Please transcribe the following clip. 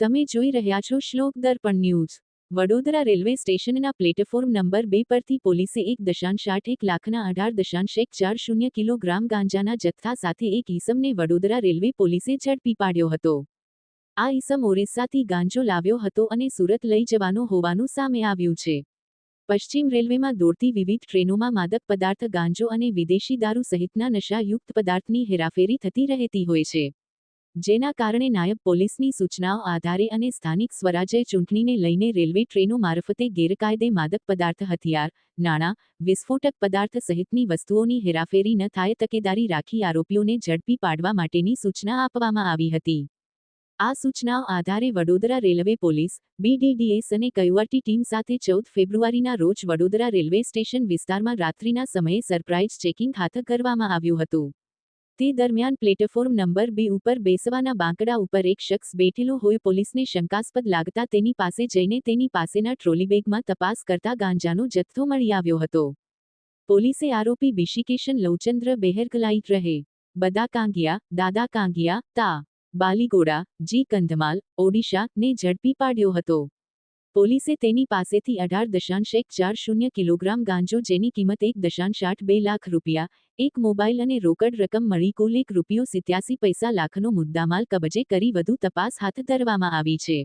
તમે જોઈ રહ્યા છો શ્લોક દર્પણ ન્યૂઝ. વડોદરા રેલવે સ્ટેશનના પ્લેટફોર્મ નંબર બે પરથી પોલીસે એક દશાંશ આઠ એક લાખના અઢાર દશાંશ એક ચાર શૂન્ય કિલોગ્રામ ગાંજાના જથ્થા સાથે એક ઈસમને વડોદરા રેલવે પોલીસે ઝડપી પાડ્યો હતો. આ ઈસમ ઓરિસ્સાથી ગાંજો લાવ્યો હતો અને સુરત લઈ જવાનો હોવાનું સામે આવ્યું છે. પશ્ચિમ રેલવેમાં દોડતી વિવિધ ટ્રેનોમાં માદક પદાર્થ ગાંજો અને વિદેશી દારૂ સહિતના નશાયુક્ત પદાર્થની હેરાફેરી થતી રહેતી હોય છે. જેના કારણે નાયબ પોલીસની સૂચનાઓ આધારે અને સ્થાનિક સ્વરાજ્ય ચૂંટણીને લઈને રેલવે ટ્રેનો મારફતે ગેરકાયદે માદક પદાર્થ, હથિયાર, નાણાં, વિસ્ફોટક પદાર્થ સહિતની વસ્તુઓની હેરાફેરી ન થાય તકેદારી રાખી આરોપીઓને ઝડપી પાડવા માટેની સૂચના આપવામાં આવી હતી. આ સૂચનાઓ આધારે વડોદરા રેલવે પોલીસ બીડીડીએસ અને કયુઆરટી ટીમ સાથે ચૌદ ફેબ્રુઆરીના રોજ વડોદરા રેલવે સ્ટેશન વિસ્તારમાં રાત્રિના સમયે સરપ્રાઇઝ ચેકિંગ હાથ ધરવામાં આવ્યું હતું. તે દરમિયાન પ્લેટફોર્મ નંબર બી ઉપર બેસવાના બાંકડા ઉપર એક શખ્સ બેઠેલો હોય પોલીસને શંકાસ્પદ લાગતા તેની પાસે જઈને તેની પાસેના ટ્રોલીબેગમાં તપાસ કરતા ગાંજાનો જથ્થો મળી આવ્યો હતો. પોલીસે આરોપી બિશિકેશન લવચંદ્ર બેહરકલાઈ રહે બધા કાંગિયા દાદા કાંગિયા તા, બાલીગોડા, જી કંધમાલ, ઓડિશા ને ઝડપી પાડ્યો હતો. પોલીસે તેની પાસેથી અઢાર દશાંશ એક ચાર શૂન્ય કિલોગ્રામ ગાંજો જેની કિંમત એક દશાંશ આઠ બે લાખ રૂપિયા, એક મોબાઈલ અને રોકડ રકમ મળી કુલ એક રૂપિયો સિત્યાસી પૈસા લાખનો મુદ્દામાલ કબજે કરી વધુ તપાસ હાથ ધરવામાં આવી છે.